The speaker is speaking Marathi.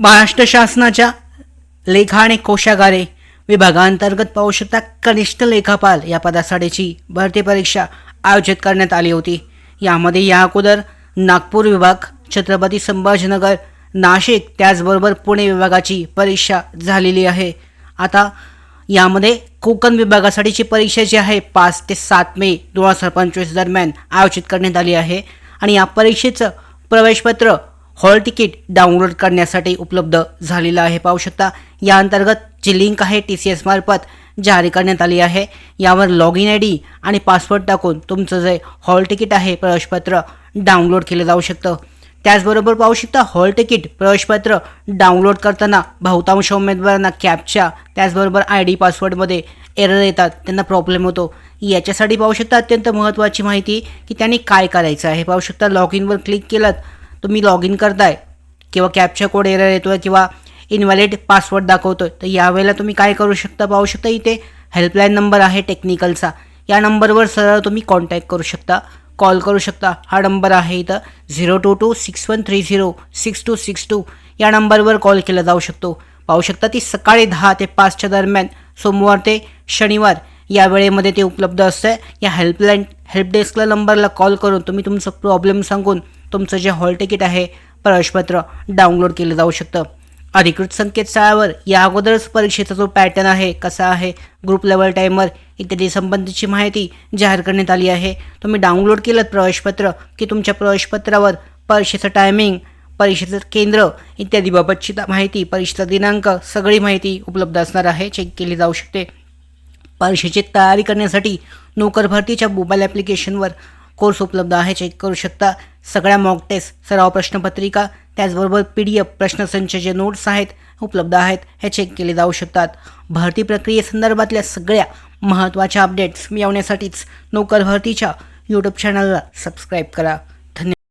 महाराष्ट्र शासनाच्या लेखा आणि कोशागारे विभागांतर्गत पाहू शकता कनिष्ठ लेखापाल या पदासाठीची भरती परीक्षा आयोजित करण्यात आली होती. यामध्ये या अगोदर नागपूर विभाग छत्रपती संभाजीनगर नाशिक त्याचबरोबर पुणे विभागाची परीक्षा झालेली आहे. आता यामध्ये कोकण विभागासाठीची परीक्षा जी आहे पाच ते सात मे दोन हजार पंचवीस दरम्यान आयोजित करण्यात आली आहे. आणि या परीक्षेचं प्रवेशपत्र हॉल तिकीट डाउनलोड करण्यासाठी उपलब्ध झालेलं आहे. पाहू शकता या अंतर्गत जी लिंक आहे टी सी एस मार्फत जारी करण्यात आली आहे. यावर लॉग इन आय डी आणि पासवर्ड टाकून तुमचं जे हॉल तिकीट आहे प्रवेशपत्र डाउनलोड केलं जाऊ शकतं. त्याचबरोबर पाहू शकता हॉल तिकीट प्रवेशपत्र डाउनलोड करताना बहुतांश उमेदवारांना कॅपच्या त्याचबरोबर आय डी पासवर्डमध्ये एरर येतात त्यांना प्रॉब्लेम होतो. याच्यासाठी पाहू शकता अत्यंत महत्त्वाची माहिती की त्यांनी काय करायचं आहे. पाहू शकता लॉग इनवर क्लिक केलं तुम्ही लॉग इन करताय किंवा कॅपच्या कोड एरर येतोय किंवा इनव्हॅलिड पासवर्ड दाखवतो आहे तर यावेळेला तुम्ही काय करू शकता? पाहू शकता इथे हेल्पलाईन नंबर आहे टेक्निकलचा या नंबरवर सरळ तुम्ही कॉन्टॅक्ट करू शकता. कॉल करू शकता. हा नंबर आहे इथं zero two two six one three zero six two six two या नंबरवर कॉल केला जाऊ शकतो. पाहू शकता ती सकाळी दहा ते पाचच्या दरम्यान सोमवार ते शनिवार या वेळेमध्ये ते उपलब्ध असतं या हेल्पलाईन हेल्प डेस्कला नंबरला कॉल करून तुम्ही तुमचं प्रॉब्लेम सांगून तुमचं जे हॉल तिकीट आहे प्रवेशपत्र डाउनलोड केलं जाऊ शकतं. अधिकृत संकेतस्थळावर या अगोदरच परीक्षेचा जो पॅटर्न आहे कसा आहे ग्रुप लेवल टायमर इत्यादी संबंधीची माहिती जाहीर करण्यात आली आहे. तुम्ही डाउनलोड केलं प्रवेशपत्र की तुमच्या प्रवेशपत्रावर परीक्षेचं टायमिंग परीक्षेचं केंद्र इत्यादीबाबतची माहिती परीक्षेचा दिनांक सगळी माहिती उपलब्ध असणार आहे चेक केली जाऊ शकते. परीक्षेची तयारी करण्यासाठी नोकर भरतीच्या मोबाईल ॲप्लिकेशनवर कोर्स उपलब्ध आहे चेक करू शकता. सगळ्या मॉक टेस्ट सराव प्रश्नपत्रिका त्याचबरोबर पी डी एफ प्रश्नसंच जे नोट्स आहेत उपलब्ध आहेत हे चेक केले जाऊ शकतात. भरती प्रक्रियेसंदर्भातल्या सगळ्या महत्त्वाच्या अपडेट्स मिळवण्यासाठीच नोकर भरतीच्या यूट्यूब चॅनलला सबस्क्राईब करा.